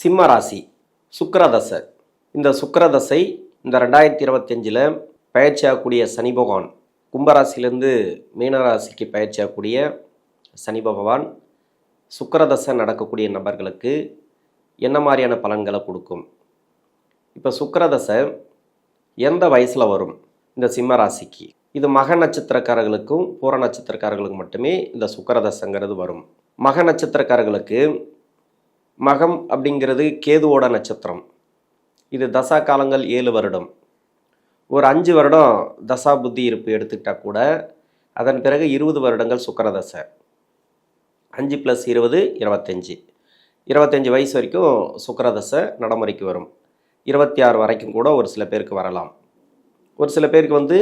சிம்ம ராசி சுக்கரதசை. இந்த சுக்கரதசை இந்த ரெண்டாயிரத்தி இருபத்தஞ்சில் பயிற்சியாகக்கூடிய சனி பகவான் கும்பராசிலேருந்து மீனராசிக்கு பயிற்சியாகக்கூடிய சனி பகவான் சுக்கரதசை நடக்கக்கூடிய நபர்களுக்கு என்ன மாதிரியான பலன்களை கொடுக்கும்? இப்போ சுக்கரதசை எந்த வயசில் வரும்? இந்த சிம்ம ராசிக்கு இது மக நட்சத்திரக்காரர்களுக்கும் பூர நட்சத்திரக்காரர்களுக்கும் மட்டுமே இந்த சுக்கரதசங்கிறது வரும். மக நட்சத்திரக்காரர்களுக்கு மகம் அப்படிங்கிறது கேதுவோட நட்சத்திரம். இது தசா காலங்கள் ஏழு வருடம். ஒரு அஞ்சு வருடம் தசா புத்தி இருப்பு எடுத்துக்கிட்டால் கூட அதன் பிறகு இருபது வருடங்கள் சுக்கரதசை. அஞ்சு ப்ளஸ் இருபது இருபத்தஞ்சி. இருபத்தஞ்சி வயசு வரைக்கும் சுக்கரதசை நடைமுறைக்கு வரும். இருபத்தி ஆறு வரைக்கும் கூட ஒரு சில பேருக்கு வரலாம். ஒரு சில பேருக்கு வந்து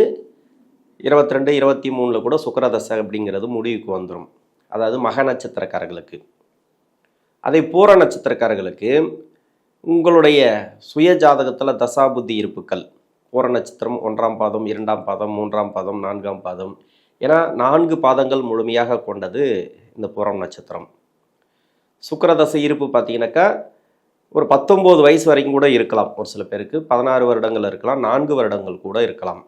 இருபத்தி ரெண்டு இருபத்தி மூணில் கூட சுக்கரதசை அப்படிங்கிறது முடிவுக்கு வந்துடும் அதாவது மக நட்சத்திரக்காரர்களுக்கு. அதே பூர நட்சத்திரக்காரர்களுக்கு உங்களுடைய சுய ஜாதகத்தில் தசாபுத்தி இருப்புக்கள். பூர நட்சத்திரம் ஒன்றாம் பாதம் இரண்டாம் பாதம் மூன்றாம் பாதம் நான்காம் பாதம். ஏன்னா நான்கு பாதங்கள் முழுமையாக கொண்டது இந்த பூரம் நட்சத்திரம். சுக்கரதசை இருப்பு பார்த்தீங்கன்னாக்கா ஒரு பத்தொம்போது வயசு வரைக்கும் கூட இருக்கலாம் ஒரு சில பேருக்கு. பதினாறு வருடங்கள் இருக்கலாம் நான்கு வருடங்கள் கூட இருக்கலாம்.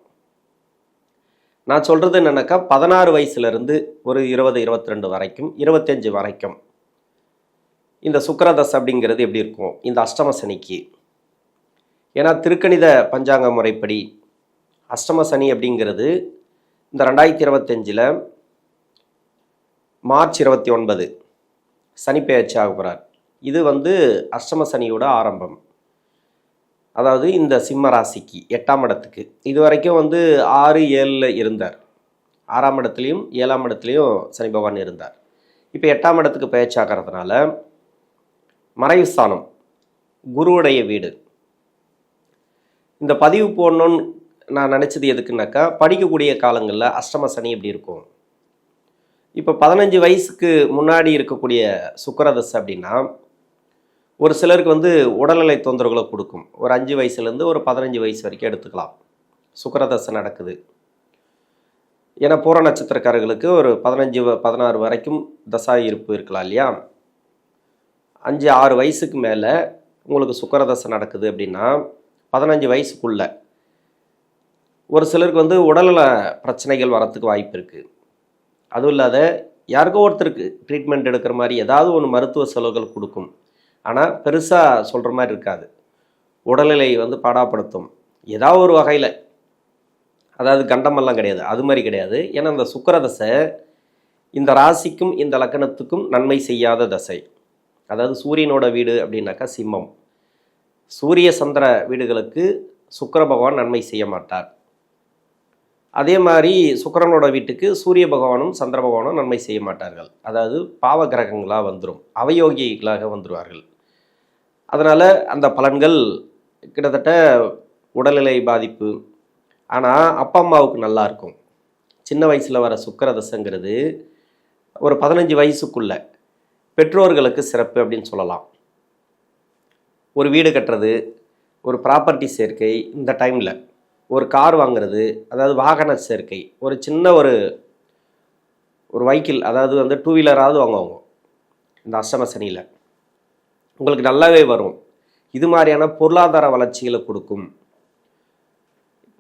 நான் சொல்கிறது என்னென்னாக்கா பதினாறு வயசுலேருந்து ஒரு இருபது இருபத்தி ரெண்டு வரைக்கும் இருபத்தஞ்சு வரைக்கும். இந்த சுக்கிரதசை அப்படிங்கிறது எப்படி இருக்கும்? இந்த அஷ்டம சனிக்கு. ஏன்னா திருக்கணித பஞ்சாங்க முறைப்படி அஷ்டம சனி அப்படிங்கிறது இந்த ரெண்டாயிரத்தி இருபத்தஞ்சில் மார்ச் இருபத்தி ஒன்பது சனி பெயர்ச்சி ஆக போகிறார் இது வந்து அஷ்டம சனியோட ஆரம்பம். அதாவது இந்த சிம்ம ராசிக்கு எட்டாம் இடத்துக்கு. இது வரைக்கும் வந்து ஆறு ஏழில் இருந்தார். ஆறாம் இடத்துலையும் ஏழாம் இடத்துலையும் சனி பகவான் இருந்தார். இப்போ எட்டாம் இடத்துக்கு பெயர்ச்சி ஆகிறதுனால மறைவு ஸ்தானம் குருவுடைய வீடு. இந்த பதிவு போடணும்னு நான் நினச்சது எதுக்குன்னாக்கா படிக்கக்கூடிய காலங்களில் அஷ்டம சனி எப்படி இருக்கும்? இப்போ பதினஞ்சு வயசுக்கு முன்னாடி இருக்கக்கூடிய சுக்கரதசை அப்படின்னா ஒரு சிலருக்கு வந்து உடல்நிலை தொந்தரவுகளை கொடுக்கும். ஒரு அஞ்சு வயசுலேருந்து ஒரு பதினஞ்சு வயசு வரைக்கும் எடுத்துக்கலாம். சுக்கரதசை நடக்குது. ஏன்னா பூர நட்சத்திரக்காரர்களுக்கு ஒரு பதினஞ்சு பதினாறு வரைக்கும் தசா இருப்பு இருக்கலாம் இல்லையா? அஞ்சு ஆறு வயசுக்கு மேலே உங்களுக்கு சுக்கரதசை நடக்குது அப்படின்னா பதினஞ்சு வயசுக்குள்ள ஒரு சிலருக்கு வந்து உடல்நல பிரச்சனைகள் வரத்துக்கு வாய்ப்பு இருக்குது அதுவும் இல்லாத யாருக்கோ ஒருத்தருக்கு ட்ரீட்மெண்ட் எடுக்கிற மாதிரி ஏதாவது ஒன்று மருத்துவ செலவுகள் கொடுக்கும். ஆனால் பெருசாக சொல்கிற மாதிரி இருக்காது. உடல்நிலை வந்து பாடாப்படுத்தும். ஏதாவது ஒரு வகையில். அதாவது கண்டமெல்லாம் கிடையாது. அது மாதிரி கிடையாது. ஏன்னா சுக்கர தசை இந்த ராசிக்கும் இந்த லக்கணத்துக்கும் நன்மை செய்யாத தசை. அதாவது சூரியனோட வீடு அப்படின்னாக்கா சிம்மம். சூரிய சந்திர வீடுகளுக்கு சுக்கர பகவான் நன்மை செய்ய மாட்டார். அதே மாதிரி சுக்கரனோட வீட்டுக்கு சூரிய பகவானும் சந்திர பகவானும் நன்மை செய்ய மாட்டார்கள். அதாவது பாவ கிரகங்களாக வந்துடும் அவயோகிகளாக வந்துடுவார்கள் அதனால் அந்த பலன்கள் கிட்டத்தட்ட உடல்நிலை பாதிப்பு. ஆனால் அப்பா அம்மாவுக்கு நல்லா இருக்கும். சின்ன வயசில் வர சுக்கிரதசைங்கிறது ஒரு பதினஞ்சு வயசுக்குள்ளே பெற்றோர்களுக்கு சிறப்பு அப்படின்னு சொல்லலாம். ஒரு வீடு கட்டுறது ஒரு ப்ராப்பர்ட்டி சேர்க்கை இந்த டைமில் ஒரு கார் வாங்குறது அதாவது வாகன சேர்க்கை. ஒரு சின்ன ஒரு ஒரு வைக்கிள் அதாவது வந்து டூ வீலராவது வாங்குவாங்க. இந்த அஷ்டம சனியில். உங்களுக்கு நல்லாவே வரும். இது மாதிரியான பொருளாதார வளர்ச்சிகளை கொடுக்கும்.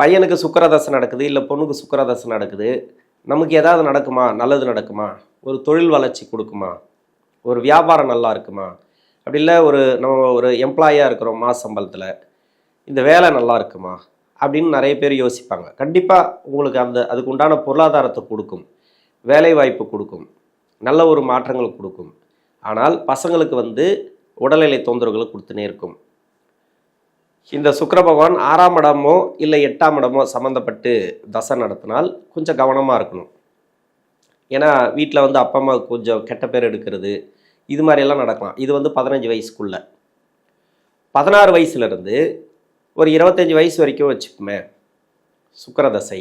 பையனுக்கு சுக்கரதசை நடக்குது இல்லை பொண்ணுக்கு சுக்கரதசை நடக்குது. நமக்கு ஏதாவது நடக்குமா? நல்லது நடக்குமா? ஒரு தொழில் வளர்ச்சி கொடுக்குமா? ஒரு வியாபாரம் நல்லா இருக்குமா? அப்படி இல்லை ஒரு நம்ம ஒரு எம்ப்ளாயாக இருக்கிறோம் மாச சம்பளத்தில். இந்த வேலை நல்லா இருக்குமா? அப்படின்னு நிறைய பேர் யோசிப்பாங்க. கண்டிப்பாக உங்களுக்கு அந்த அதுக்கு உண்டான பொருளாதாரத்தை கொடுக்கும். வேலை வாய்ப்பு கொடுக்கும். நல்ல ஒரு மாற்றங்கள் கொடுக்கும். ஆனால் பசங்களுக்கு வந்து உடல்நிலை தொந்தரவுகளை கொடுத்துனே இருக்கும். இந்த சுக்கர பகவான் ஆறாம் இடமோ இல்லை எட்டாம் இடமோ சம்மந்தப்பட்டு தசை நடத்தினால் கொஞ்சம் கவனமாக இருக்கணும். ஏன்னா வீட்டில் வந்து அப்பா அம்மாவுக்கு கொஞ்சம் கெட்ட பேர் எடுக்கிறது இது மாதிரியெல்லாம் நடக்கலாம். இது வந்து பதினஞ்சு வயசுக்குள்ள. பதினாறு வயசுலேருந்து ஒரு இருபத்தஞ்சி வயசு வரைக்கும் வச்சுக்குமே சுக்கரதசை.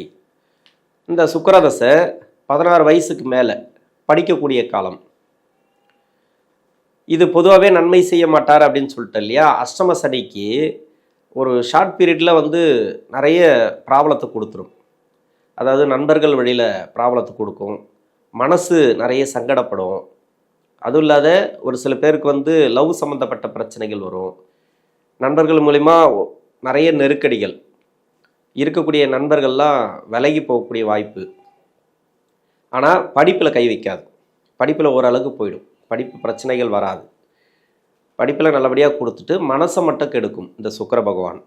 இந்த சுக்கரதசை பதினாறு வயசுக்கு மேலே படிக்கக்கூடிய காலம். இது பொதுவாகவே நன்மை செய்ய மாட்டார் அப்படின்னு சொல்லிட்டு இல்லையா? அஷ்டம சனிக்கு ஒரு ஷார்ட் பீரியடில் வந்து நிறைய ப்ராப்ளத்தை கொடுத்துரும். அதாவது நண்பர்கள் வழியில் ப்ராப்ளத்தை கொடுக்கும். மனசு நிறைய சங்கடப்படும். அதுவும் இல்லாத ஒரு சில பேருக்கு வந்து லவ் சம்மந்தப்பட்ட பிரச்சனைகள் வரும். நண்பர்கள் மூலிமா நிறைய நெருக்கடிகள். இருக்கக்கூடிய நண்பர்கள்லாம் விலகி போகக்கூடிய வாய்ப்பு. ஆனால் படிப்பில் கை வைக்காது. படிப்பில் ஓரளவுக்கு போயிடும். படிப்பு பிரச்சனைகள் வராது. படிப்பில் நல்லபடியாக கொடுத்துட்டு மனசை மட்டும் கெடுக்கும் இந்த சுக்கர பகவான்.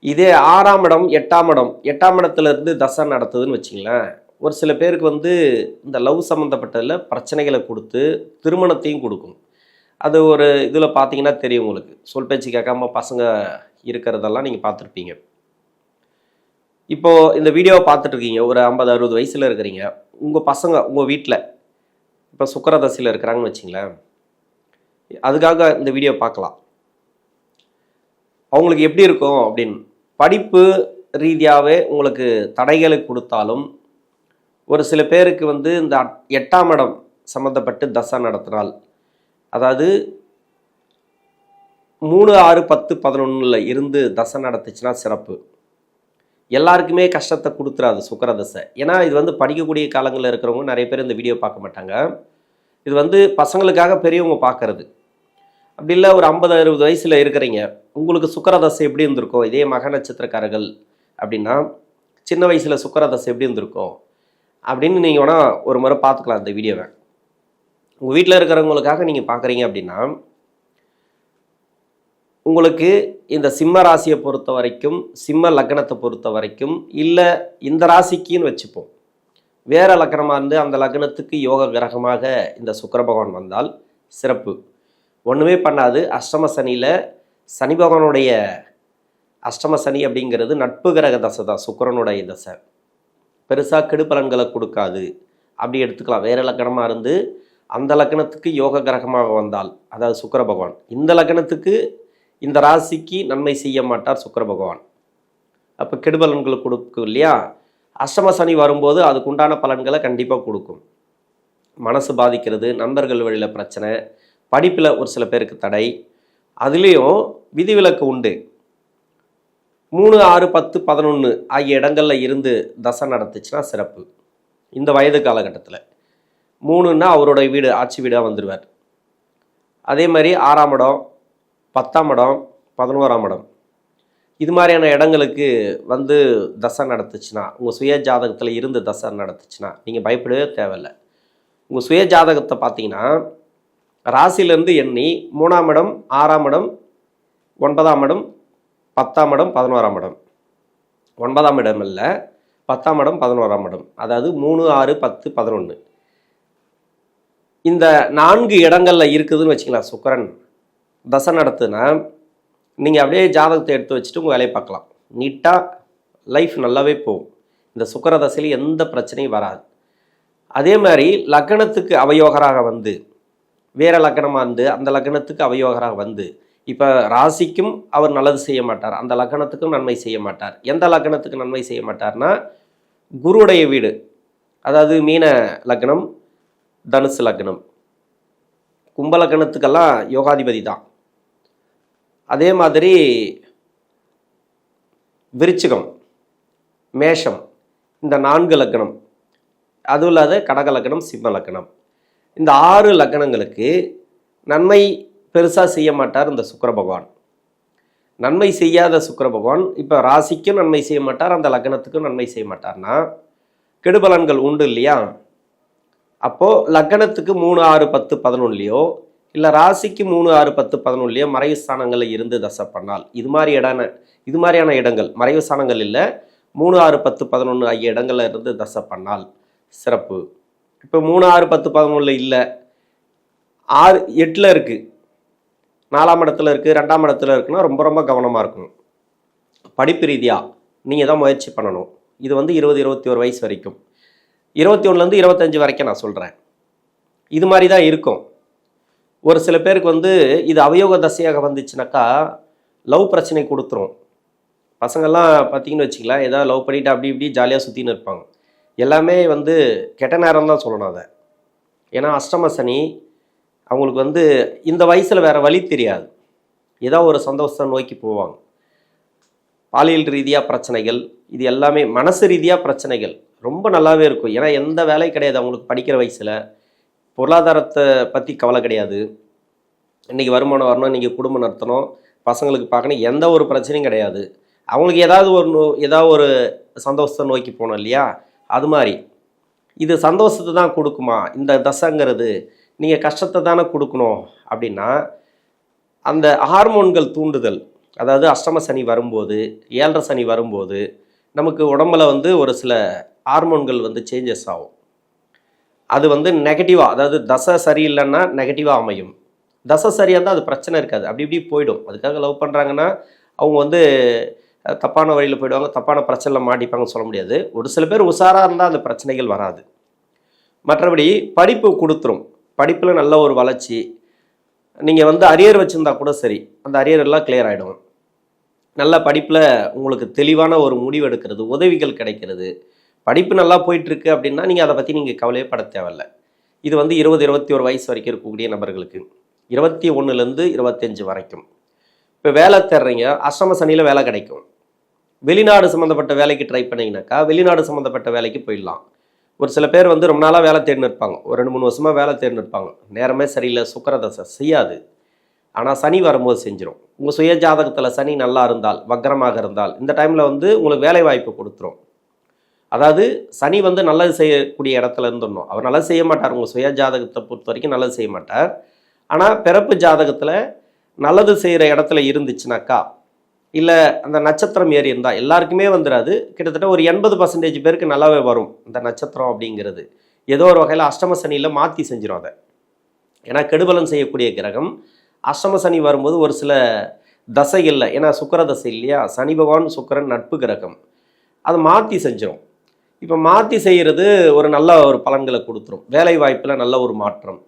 இதே ஆறாம் இடம் எட்டாம் இடம். எட்டாம் இடத்துல இருந்து தசை நடத்துதுன்னு வச்சிங்களேன் ஒரு சில பேருக்கு வந்து இந்த லவ் சம்மந்தப்பட்டதில் பிரச்சனைகளை கொடுத்து திருமணத்தையும் கொடுக்கும். அது ஒரு இதில் பார்த்தீங்கன்னா தெரியும் உங்களுக்கு. சொல் பேச்சு கேட்காம பசங்க இருக்கிறதெல்லாம் நீங்கள் பார்த்துருப்பீங்க. இப்போது இந்த வீடியோவை பார்த்துட்ருக்கீங்க ஒரு ஐம்பது அறுபது வயசில் இருக்கிறீங்க. உங்கள் பசங்க உங்கள் வீட்டில் இப்போ சுக்கரதசையில் இருக்கிறாங்கன்னு வச்சிங்களேன். அதுக்காக இந்த வீடியோ பார்க்கலாம். அவங்களுக்கு எப்படி இருக்கும் அப்படின்னு? படிப்பு ரீதியாகவே உங்களுக்கு தடைகளை கொடுத்தாலும் ஒரு சில பேருக்கு வந்து இந்த அட்- எட்டாம் இடம் சம்மந்தப்பட்டு தசை நடத்தினால் அதாவது மூணு ஆறு பத்து பதினொன்றில் இருந்து தசை நடத்துச்சுன்னா சிறப்பு. எல்லாருக்குமே கஷ்டத்தை கொடுத்துறாது சுக்கரதசை ஏன்னா இது வந்து படிக்கக்கூடிய காலங்களில் இருக்கிறவங்க நிறைய பேர் இந்த வீடியோ பார்க்க மாட்டாங்க. இது வந்து பசங்களுக்காக பெரியவங்க பார்க்கறது. அப்படி இல்லை ஒரு ஐம்பது அறுபது வயசில் இருக்கிறீங்க உங்களுக்கு சுக்கரதசை எப்படி இருந்திருக்கும்? இதே மக நட்சத்திரக்காரர்கள் அப்படின்னா சின்ன வயசில் சுக்கரதசை எப்படி இருந்திருக்கும்? அப்படின்னு நீங்கள் வேணால் ஒரு முறை பார்த்துக்கலாம் இந்த வீடியோவை உங்கள் வீட்டில் இருக்கிறவங்களுக்காக நீங்கள் பார்க்குறீங்க அப்படின்னா உங்களுக்கு இந்த சிம்ம ராசியை பொறுத்த வரைக்கும் சிம்ம லக்னத்தை பொறுத்த வரைக்கும் இல்லை இந்த ராசிக்குன்னு வச்சுப்போம். வேற லக்னமாக இருந்து அந்த லக்னத்துக்கு யோக கிரகமாக இந்த சுக்கர பகவான் வந்தால் சிறப்பு. ஒன்றுமே பண்ணாது. அஷ்டம சனியில் சனி பகவானுடைய அஷ்டம சனி அப்படிங்கிறது நட்பு கிரக தசை தான் சுக்கிரனுடைய தசை. பெருசாக கெடுபலன்களை கொடுக்காது. அப்படி எடுத்துக்கலாம். வேறு லக்கணமாக இருந்து அந்த லக்கணத்துக்கு யோக கிரகமாக வந்தால் அதாவது சுக்கர பகவான். இந்த லக்கணத்துக்கு இந்த ராசிக்கு நன்மை செய்ய மாட்டார் சுக்கர பகவான். அப்போ கெடுபலன்களை கொடுக்கும் இல்லையா? அஷ்டம சனி வரும்போது அதுக்கு உண்டான பலன்களை கண்டிப்பாக கொடுக்கும். மனசு பாதிக்கிறது நண்பர்கள் வழியில் பிரச்சனை படிப்பில் ஒரு சில பேருக்கு தடை. அதுலேயும் விதிவிலக்கு உண்டு. மூணு ஆறு பத்து பதினொன்று ஆகிய இடங்களில் இருந்து தசை நடத்துச்சுன்னா சிறப்பு. இந்த வயது காலகட்டத்தில். மூணுன்னா அவருடைய வீடு ஆட்சி வீடாக வந்துடுவார் அதே மாதிரி ஆறாம் இடம் பத்தாம் இடம் பதினோராம் இடம். இது மாதிரியான இடங்களுக்கு வந்து தசை நடத்துச்சுன்னா உங்கள் சுய ஜாதகத்தில் இருந்து தசை நடத்துச்சுன்னா நீங்கள் பயப்படவே தேவையில்லை. உங்கள் சுய ஜாதகத்தை பார்த்தீங்கன்னா ராசியிலேருந்து எண்ணி மூணாம் இடம் ஆறாம் இடம் ஒன்பதாம் இடம் பத்தாம் இடம் பதினோராம் இடம். ஒன்பதாம் இடம் இல்லை பத்தாம் இடம் பதினோராம் இடம். அதாவது மூணு ஆறு பத்து பதினொன்று இந்த நான்கு இடங்களில் இருக்குதுன்னு வச்சுக்கலாம் சுக்கரன். தசை நடத்துனா நீங்கள் அப்படியே ஜாதகத்தை எடுத்து வச்சுட்டு உங்கள் வேலையை பார்க்கலாம். நீட்டாக லைஃப் நல்லாவே போகும். இந்த சுக்கர தசையில் எந்த பிரச்சனையும் வராது. அதே மாதிரி லக்னத்துக்கு அவயோகராக வந்து வேறு லக்னமாக இருந்து அந்த லக்னத்துக்கு அவயோகராக வந்து இப்போ ராசிக்கும் அவர் நல்லது செய்ய மாட்டார். அந்த லக்னத்துக்கும் நன்மை செய்ய மாட்டார். எந்த லக்னத்துக்கு நன்மை செய்ய மாட்டார்னா குருவுடைய வீடு. அதாவது மீன லக்னம் தனுசு லக்னம் கும்ப லக்னத்துக்கெல்லாம் யோகாதிபதி தான். அதே மாதிரி விருச்சிகம் மேஷம் இந்த நான்கு லக்னம் அதுவும் இல்லாத கடக லக்னம் சிம்ம லக்னம் இந்த ஆறு லக்னங்களுக்கு நன்மை பெருசாக செய்ய மாட்டார் இந்த சுக்கர பகவான். நன்மை செய்யாத சுக்கர பகவான் இப்போ ராசிக்கும் நன்மை செய்ய மாட்டார் அந்த லக்னத்துக்கும் நன்மை செய்ய மாட்டார்னா கெடுபலன்கள் உண்டு இல்லையா? அப்போது லக்னத்துக்கு மூணு ஆறு பத்து பதினொன்றுலையோ இல்லை ராசிக்கு மூணு ஆறு பத்து பதினொன்றுலையோ மறைவு ஸ்தானங்களில் இருந்து தசை பண்ணால் இது மாதிரி இடான இது மாதிரியான இடங்கள் மறைவு ஸ்தானங்கள் இல்லை மூணு ஆறு பத்து பதினொன்று ஆகிய இடங்களில் இருந்து தசை பண்ணால் சிறப்பு. இப்போ மூணு ஆறு பத்து பதினொன்றில் இல்லை ஆறு எட்டில் இருக்குது நாலாம் இடத்துல இருக்குது ரெண்டாம் இடத்துல இருக்குன்னா ரொம்ப ரொம்ப கவனமாக இருக்கணும். படிப்பு ரீதியாக நீங்கள் தான் முயற்சி பண்ணணும். இது வந்து இருபது இருபத்தி ஒரு வயசு வரைக்கும். இருபத்தி ஒன்றுலேருந்து இருபத்தஞ்சு வரைக்கும் நான் சொல்கிறேன் இது மாதிரி தான் இருக்கும். ஒரு சில பேருக்கு வந்து இது அவயோக தசையாக வந்துச்சுனாக்கா லவ் பிரச்சனை கொடுத்துரும். பசங்கள்லாம் பார்த்தீங்கன்னு வச்சுக்கலாம் ஏதாவது லவ் பண்ணிட்டு அப்படி இப்படி ஜாலியாக சுற்றின்னு இருப்பாங்க. எல்லாமே வந்து கெட்ட நேரம் தான் சொல்லணும் அதை. ஏன்னா அஷ்டம சனி அவங்களுக்கு வந்து இந்த வயசில் வேற வழி தெரியாது. ஏதோ ஒரு சந்தோஷத்தை நோக்கி போவாங்க. பாலியல் ரீதியாக பிரச்சனைகள் இது எல்லாமே மனசு ரீதியாக பிரச்சனைகள் ரொம்ப நல்லாவே இருக்கும். ஏன்னா எந்த வேலையும் கிடையாது அவங்களுக்கு படிக்கிற வயசில். பொருளாதாரத்தை பற்றி கவலை கிடையாது. இன்றைக்கி வருமானம் வரணும் இன்றைக்கி குடும்பம் நடத்தணும் பசங்களுக்கு பார்க்கணும் எந்த ஒரு பிரச்சனையும் கிடையாது. அவங்களுக்கு ஏதாவது ஒரு நோ- ஏதாவது ஒரு சந்தோஷத்தை நோக்கி போகணும் இல்லையா? அது மாதிரி. இது சந்தோஷத்தை தான் கொடுக்குமா? இந்த தசைங்கிறது நீங்கள் கஷ்டத்தை தானே கொடுக்கணும் அப்படின்னா அந்த ஹார்மோன்கள் தூண்டுதல் அதாவது அஷ்டம சனி வரும்போது ஏழரை சனி வரும்போது நமக்கு உடம்புல வந்து ஒரு சில ஹார்மோன்கள் வந்து சேஞ்சஸ் ஆகும். அது வந்து நெகட்டிவாக அதாவது தசை சரியில்லைன்னா நெகட்டிவாக அமையும். தசை சரியாக இருந்தால் அது பிரச்சனை இருக்காது. அப்படி இப்படி போயிடும். அதுக்காக லவ் பண்ணுறாங்கன்னா அவங்க வந்து தப்பான வழியில் போயிடுவாங்க தப்பான பிரச்சனையில் மாட்டிப்பாங்கன்னு சொல்ல முடியாது. ஒரு சில பேர் உஷாராக இருந்தால் அந்த பிரச்சனைகள் வராது. மற்றபடி படிப்பு கொடுத்துரும். படிப்பில் நல்ல ஒரு வளர்ச்சி. நீங்கள் வந்து அரியர் வச்சுருந்தா கூட சரி. அந்த அரியர் எல்லாம் கிளியர் ஆகிடும் நல்ல படிப்பில் உங்களுக்கு தெளிவான ஒரு முடிவு எடுக்கிறது உதவிகள் கிடைக்கிறது. படிப்பு நல்லா போயிட்டுருக்கு அப்படின்னா நீங்கள் அதை பற்றி நீங்கள் கவலையே பட தேவையில்ல. இது வந்து இருபது இருபத்தி ஒரு வயசு வரைக்கும் இருக்கக்கூடிய நபர்களுக்கு. இருபத்தி ஒன்றுலேருந்து இருபத்தஞ்சு வரைக்கும். இப்போ வேலை தேடுறீங்க அஷ்டம சனியில் வேலை கிடைக்கும். வெளிநாடு சம்மந்தப்பட்ட வேலைக்கு ட்ரை பண்ணீங்கன்னாக்கா வெளிநாடு சம்மந்தப்பட்ட வேலைக்கு போயிடலாம். ஒரு சில பேர் வந்து ரொம்ப நாளாக வேலை தேடி இருப்பாங்க. ஒரு ரெண்டு மூணு வருஷமாக வேலை தேடி இருப்பாங்க. நேரமே சரியில்லை சுக்கரதசை செய்யாது. ஆனால் சனி வரும்போது செஞ்சிடும் உங்கள் சுய ஜாதகத்தில் சனி நல்லா இருந்தால் வக்கரமாக இருந்தால் இந்த டைமில் வந்து உங்களுக்கு வேலை வாய்ப்பு கொடுத்துரும். அதாவது சனி வந்து நல்லது செய்யக்கூடிய இடத்துல இருந்துடணும். அவர் நல்லது செய்ய மாட்டார். உங்கள் சுய ஜாதகத்தை பொறுத்த வரைக்கும் நல்லது செய்ய மாட்டார். ஆனால் பிறப்பு ஜாதகத்தில் நல்லது செய்கிற இடத்துல இருந்துச்சுனாக்கா இல்லை அந்த நட்சத்திரம் ஏறி இருந்தால் எல்லாருக்குமே வந்துடாது கிட்டத்தட்ட ஒரு எண்பது பர்சன்டேஜ் பேருக்கு நல்லாவே வரும் இந்த நட்சத்திரம் அப்படிங்கிறது. ஏதோ ஒரு வகையில் அஷ்டம சனியில் மாற்றி செஞ்சிடும் அதை. ஏன்னா கெடுபலம் செய்யக்கூடிய கிரகம். அஷ்டம சனி வரும்போது ஒரு சில தசைகளில் ஏன்னா சுக்கர தசை இல்லையா? சனி பகவான் சுக்கரன் நட்பு கிரகம். அதை மாற்றி செஞ்சிடும் இப்போ மாற்றி செய்கிறது ஒரு நல்ல ஒரு பலன்களை கொடுத்துரும். வேலை வாய்ப்பில் நல்ல ஒரு மாற்றம்.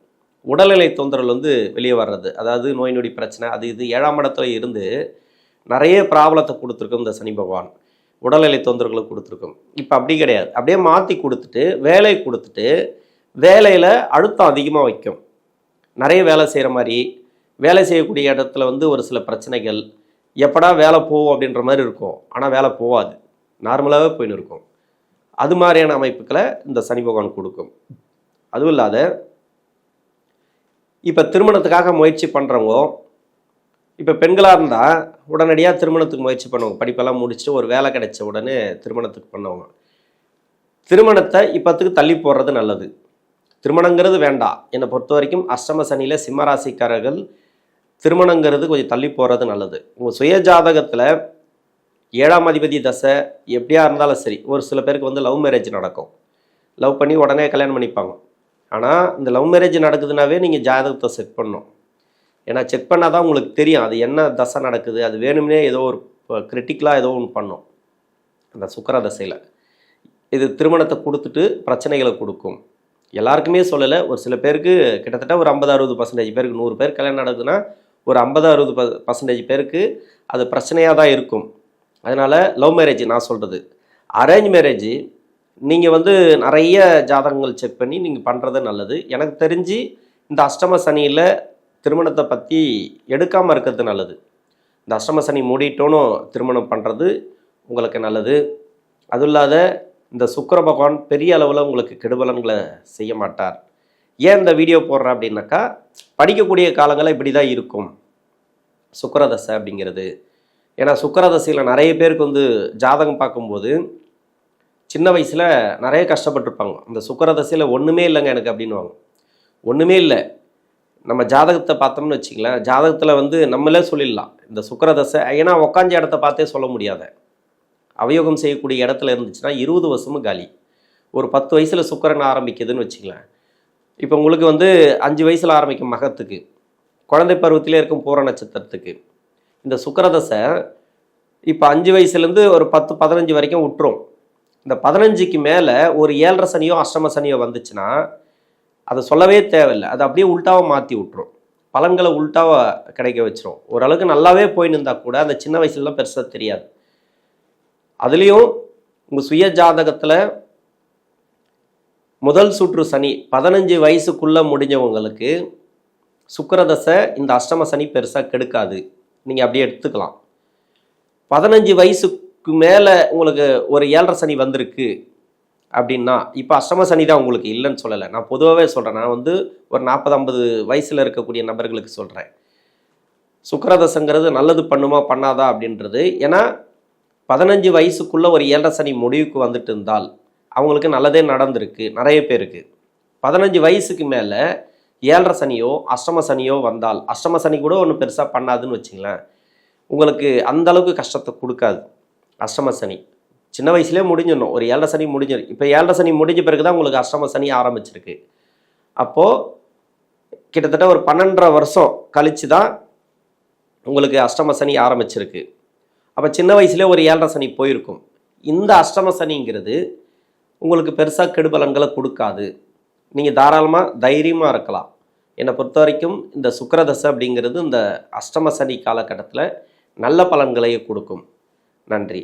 உடல்நிலை தொந்தரவு வந்து வெளியே வர்றது. அதாவது நோய் நொடி பிரச்சனை அது இது ஏழாம் இடத்துல இருந்து நிறைய ப்ராப்ளத்தை கொடுத்துருக்கும் இந்த சனி பகவான். உடல்நிலை தொந்தரவுகளை கொடுத்துருக்கும். இப்போ அப்படி கிடையாது. அப்படியே மாற்றி கொடுத்துட்டு வேலை கொடுத்துட்டு வேலையில் அழுத்தம் அதிகமாக வைக்கும். நிறைய வேலை செய்கிற மாதிரி வேலை செய்யக்கூடிய இடத்துல வந்து ஒரு சில பிரச்சனைகள் எப்படா வேலை போகும் அப்படின்ற மாதிரி இருக்கும். ஆனால் வேலை போகாது. நார்மலாகவே போயின்னு இருக்கும். அது மாதிரியான அமைப்புகளை இந்த சனி பகவான் கொடுக்கும். அதுவும் இல்லாத இப்போ திருமணத்துக்காக முயற்சி பண்ணுறவங்க இப்போ பெண்களாக இருந்தால் உடனடியாக திருமணத்துக்கு முயற்சி பண்ணுவாங்க. படிப்பெல்லாம் முடிச்சுட்டு ஒரு வேலை கிடைச்ச உடனே திருமணத்துக்கு பண்ணுவாங்க. திருமணத்தை இப்போத்துக்கு தள்ளி போடுறது நல்லது. திருமணங்கிறது வேண்டாம் என்னை பொறுத்த வரைக்கும் அஷ்டம சனியில் சிம்மராசிக்காரர்கள் திருமணங்கிறது கொஞ்சம் தள்ளி போகிறது நல்லது. உங்கள் சுய ஜாதகத்தில் ஏழாம் அதிபதி தசை எப்படியா இருந்தாலும் சரி ஒரு சில பேருக்கு வந்து லவ் மேரேஜ் நடக்கும். லவ் பண்ணி உடனே கல்யாணம் பண்ணிப்பாங்க. ஆனால் இந்த லவ் மேரேஜ் நடக்குதுனாவே நீங்கள் ஜாதகத்தை செக் பண்ணணும். ஏன்னா செக் பண்ணால் தான் உங்களுக்கு தெரியும். அது என்ன தசை நடக்குது அது வேணும்னே ஏதோ ஒரு கிரிட்டிக்கலாக ஏதோ ஒன்று பண்ணும். அந்த சுக்கர தசையில். இது திருமணத்தை கொடுத்துட்டு பிரச்சனைகளை கொடுக்கும். எல்லாருக்குமே சொல்லலை. ஒரு சில பேருக்கு கிட்டத்தட்ட ஒரு ஐம்பது அறுபது பர்சன்டேஜ் பேருக்கு நூறு பேர் கல்யாணம் நடக்குதுன்னா ஒரு ஐம்பது அறுபது ப பர்சன்டேஜ் பேருக்கு அது பிரச்சனையாக தான் இருக்கும். அதனால் லவ் மேரேஜ் நான் சொல்கிறது அரேஞ்ச் மேரேஜ் நீங்கள் வந்து நிறைய ஜாதகங்கள் செக் பண்ணி நீங்கள் பண்ணுறது நல்லது. எனக்கு தெரிஞ்சு இந்த அஷ்டம சனியில் திருமணத்தை பற்றி எடுக்காமல் இருக்கிறது நல்லது. இந்த அஷ்டம சனி மூடிட்டோன்னு திருமணம் பண்ணுறது உங்களுக்கு நல்லது. அதுவும் இல்லாத இந்த சுக்கர பகவான் பெரிய அளவில் உங்களுக்கு கெடுபலன்களை செய்ய மாட்டார். ஏன் இந்த வீடியோ போடுறேன் அப்படின்னாக்கா படிக்கக்கூடிய காலங்களில் இப்படி தான் இருக்கும் சுக்கிரதசை அப்படிங்கிறது. ஏன்னா சுக்கிரதசையில் நிறைய பேருக்கு வந்து ஜாதகம் பார்க்கும்போது சின்ன வயசில் நிறைய கஷ்டப்பட்டிருப்பாங்க. அந்த சுக்கிரதசையில் ஒன்றுமே இல்லைங்க எனக்கு அப்படின்னுவாங்க. ஒன்றுமே இல்லை. நம்ம ஜாதகத்தை பார்த்தோம்னு வச்சிங்களேன் ஜாதகத்தில் வந்து நம்மளே சொல்லிடலாம். இந்த சுக்கரதசை ஏன்னா உக்காஞ்ச இடத்த பார்த்தே சொல்ல முடியாத. அவயோகம் செய்யக்கூடிய இடத்துல இருந்துச்சுன்னா இருபது வருஷமும் காலி. ஒரு பத்து வயசில் சுக்கரன் ஆரம்பிக்குதுன்னு வச்சுக்கலாம் இப்போ உங்களுக்கு வந்து அஞ்சு வயசில் ஆரம்பிக்கும் மகத்துக்கு குழந்தை பருவத்திலே இருக்கும் பூர நட்சத்திரத்துக்கு இந்த சுக்கரதசை இப்போ அஞ்சு வயசுலேருந்து ஒரு பத்து பதினஞ்சு வரைக்கும் விட்டுரும் இந்த பதினஞ்சுக்கு மேலே ஒரு ஏழரை சனியோ அஷ்டம சனியோ வந்துச்சுன்னா அதை சொல்லவே தேவையில்லை. அதை அப்படியே உல்ட்டாவை மாற்றி விட்டுரும். பலன்களை உல்ட்டாவை கிடைக்க வச்சிரும். ஓரளவுக்கு நல்லாவே போயின்னு இருந்தால் கூட அந்த சின்ன வயசுலலாம் பெருசாக தெரியாது. அதுலேயும் உங்கள் சுய ஜாதகத்தில் முதல் சுற்று சனி பதினஞ்சு வயசுக்குள்ளே முடிஞ்சவங்களுக்கு சுக்கரதசை இந்த அஷ்டம சனி பெருசாக கெடுக்காது. நீங்கள் அப்படியே எடுத்துக்கலாம். பதினஞ்சு வயசுக்கு மேலே உங்களுக்கு ஒரு ஏழரை சனி வந்திருக்கு. அப்படின்னா இப்போ அஷ்டம சனி தான் உங்களுக்கு இல்லைன்னு சொல்லலை. நான் பொதுவாகவே சொல்கிறேன் நான் வந்து ஒரு நாற்பது ஐம்பது வயசில் இருக்கக்கூடிய நபர்களுக்கு சொல்கிறேன் சுக்கரதசங்கிறது நல்லது பண்ணுமா பண்ணாதா அப்படின்றது. ஏன்னா பதினஞ்சு வயசுக்குள்ளே ஒரு ஏழரை சனி முடிவுக்கு வந்துட்டு இருந்தால் அவங்களுக்கு நல்லதே நடந்திருக்கு. நிறைய பேருக்கு. பதினஞ்சு வயசுக்கு மேலே ஏழரை சனியோ அஷ்டம சனியோ வந்தால் அஷ்டம சனி கூட ஒன்றும் பெருசாக பண்ணாதுன்னு வச்சுங்களேன் உங்களுக்கு அந்த அளவுக்கு கஷ்டத்தை கொடுக்காது. அஷ்டம சனி. சின்ன வயசுலேயே முடிஞ்சிடணும். ஒரு ஏழரை சனி முடிஞ்சிடும் இப்போ ஏழரை சனி முடிஞ்ச பிறகு தான் உங்களுக்கு அஷ்டம சனி ஆரம்பிச்சிருக்கு. அப்போது கிட்டத்தட்ட ஒரு பன்னெண்டரை வருஷம் கழிச்சு தான் உங்களுக்கு அஷ்டம சனி ஆரம்பிச்சிருக்கு. அப்போ சின்ன வயசுலேயே ஒரு ஏழரை சனி போயிருக்கும். இந்த அஷ்டம சனிங்கிறது உங்களுக்கு பெருசாக கெடுபலன்களை கொடுக்காது. நீங்கள் தாராளமாக தைரியமாக இருக்கலாம். என்னை பொறுத்த வரைக்கும் இந்த சுக்கரதசை அப்படிங்கிறது இந்த அஷ்டம சனி காலகட்டத்தில் நல்ல பலன்களையே கொடுக்கும். நன்றி.